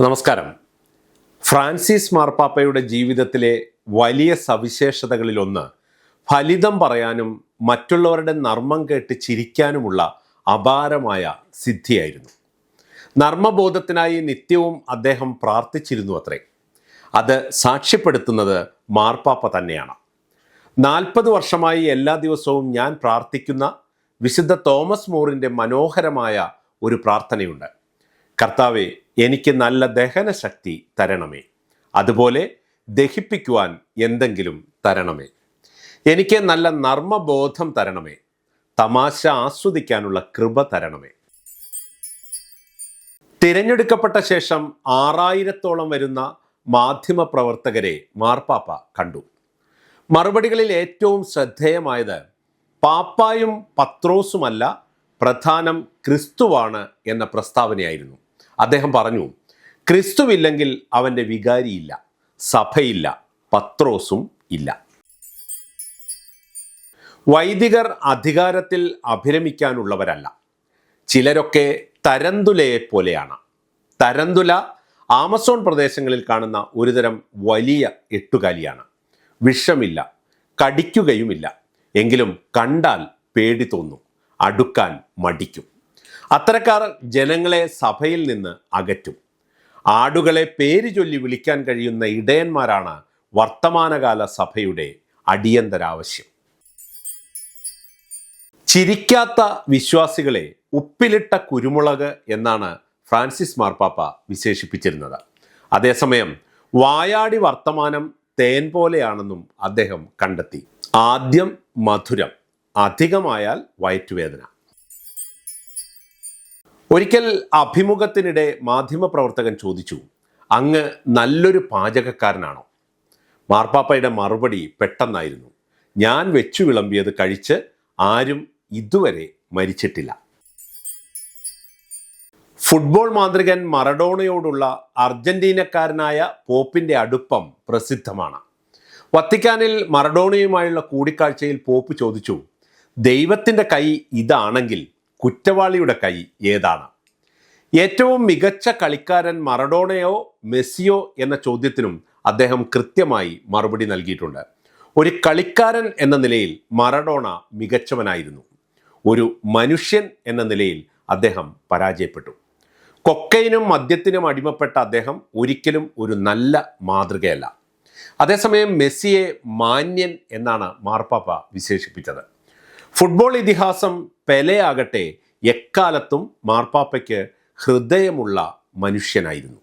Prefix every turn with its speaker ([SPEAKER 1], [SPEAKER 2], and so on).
[SPEAKER 1] നമസ്കാരം. ഫ്രാൻസിസ് മാർപ്പാപ്പയുടെ ജീവിതത്തിലെ വലിയ സവിശേഷതകളിലൊന്ന് ഫലിതം പറയാനും മറ്റുള്ളവരുടെ നർമ്മം കേട്ട് ചിരിക്കാനുമുള്ള അപാരമായ സിദ്ധിയായിരുന്നു. നർമ്മബോധത്തിനായി നിത്യവും അദ്ദേഹം പ്രാർത്ഥിച്ചിരുന്നു അത്രേ. അത് സാക്ഷ്യപ്പെടുത്തുന്നത് മാർപ്പാപ്പ തന്നെയാണ്. നാൽപ്പത് വർഷമായി എല്ലാ ദിവസവും ഞാൻ പ്രാർത്ഥിക്കുന്ന വിശുദ്ധ തോമസ് മോറിന്റെ മനോഹരമായ ഒരു പ്രാർത്ഥനയുണ്ട്. കർത്താവെ എനിക്ക് നല്ല ദഹനശക്തി തരണമേ. അതുപോലെ ദഹിപ്പിക്കുവാൻ എന്തെങ്കിലും തരണമേ. എനിക്ക് നല്ല നർമ്മബോധം തരണമേ. തമാശ ആസ്വദിക്കാനുള്ള കൃപ തരണമേ. തിരഞ്ഞെടുക്കപ്പെട്ട ശേഷം ആറായിരത്തോളം വരുന്ന മാധ്യമ പ്രവർത്തകരെ മാർപ്പാപ്പ കണ്ടു. മറുപടികളിൽ ഏറ്റവും ശ്രദ്ധേയമായത് പാപ്പായും പത്രോസുമല്ല പ്രധാനം ക്രിസ്തുവാണ് എന്ന പ്രസ്താവനയായിരുന്നു. അദ്ദേഹം പറഞ്ഞു ക്രിസ്തുവില്ലെങ്കിൽ അവന്റെ വികാരിയില്ല സഭയില്ല പത്രോസും ഇല്ല. വൈദികർ അധികാരത്തിൽ അഭിരമിക്കാനുള്ളവരല്ല. ചിലരൊക്കെ തരന്തുലയെ പോലെയാണ്. തരന്തുല ആമസോൺ പ്രദേശങ്ങളിൽ കാണുന്ന ഒരുതരം വലിയ എട്ടുകാലിയാണ്. വിഷമില്ല കടിക്കുകയുമില്ല. എങ്കിലും കണ്ടാൽ പേടി തോന്നും അടുക്കാൻ മടിക്കും. അത്തരക്കാർ ജനങ്ങളെ സഭയിൽ നിന്ന് അകറ്റും. ആടുകളെ പേര് ചൊല്ലി വിളിക്കാൻ കഴിയുന്ന ഇടയന്മാരാണ് വർത്തമാനകാല സഭയുടെ അടിയന്തരാവശ്യം. ചിരിക്കാത്ത വിശ്വാസികളെ ഉപ്പിലിട്ട കുരുമുളക് എന്നാണ് ഫ്രാൻസിസ് മാർപ്പാപ്പ വിശേഷിപ്പിച്ചിരുന്നത്. അതേസമയം വായാടി വർത്തമാനം തേൻ പോലെയാണെന്നും അദ്ദേഹം കണ്ടെത്തി. ആദ്യം മധുരം അധികമായാൽ വയറ്റുവേദന. ഒരിക്കൽ അഭിമുഖത്തിനിടെ മാധ്യമപ്രവർത്തകൻ ചോദിച്ചു അങ്ങ് നല്ലൊരു പാചകക്കാരനാണോ? മാർപ്പാപ്പയുടെ മറുപടി പെട്ടെന്നായിരുന്നു ഞാൻ വെച്ചു വിളമ്പിയത് കഴിച്ച് ആരും ഇതുവരെ മരിച്ചിട്ടില്ല. ഫുട്ബോൾ മാന്ത്രികൻ മറഡോണയോടുള്ള അർജന്റീനക്കാരനായ പോപ്പിന്റെ അടുപ്പം പ്രസിദ്ധമാണ്. വത്തിക്കാനിൽ മറഡോണയുമായുള്ള കൂടിക്കാഴ്ചയിൽ പോപ്പ് ചോദിച്ചു ദൈവത്തിന്റെ കൈ ഇതാണെങ്കിൽ കുറ്റവാളിയുടെ കൈ ഏതാണ്? ഏറ്റവും മികച്ച കളിക്കാരൻ മറഡോണയോ മെസ്സിയോ എന്ന ചോദ്യത്തിനും അദ്ദേഹം കൃത്യമായി മറുപടി നൽകിയിട്ടുണ്ട്. ഒരു കളിക്കാരൻ എന്ന നിലയിൽ മറഡോണ മികച്ചവനായിരുന്നു. ഒരു മനുഷ്യൻ എന്ന നിലയിൽ അദ്ദേഹം പരാജയപ്പെട്ടു. കൊക്കൈനും മദ്യത്തിനും അടിമപ്പെട്ട അദ്ദേഹം ഒരിക്കലും ഒരു നല്ല മാതൃകയല്ല. അതേസമയം മെസ്സിയെ മാന്യൻ എന്നാണ് മാർപ്പാപ്പ വിശേഷിപ്പിച്ചത്. ഫുട്ബോൾ ഇതിഹാസം പെലയാകട്ടെ എക്കാലത്തും മാർപ്പാപ്പയ്ക്ക് ഹൃദയമുള്ള മനുഷ്യനായിരുന്നു.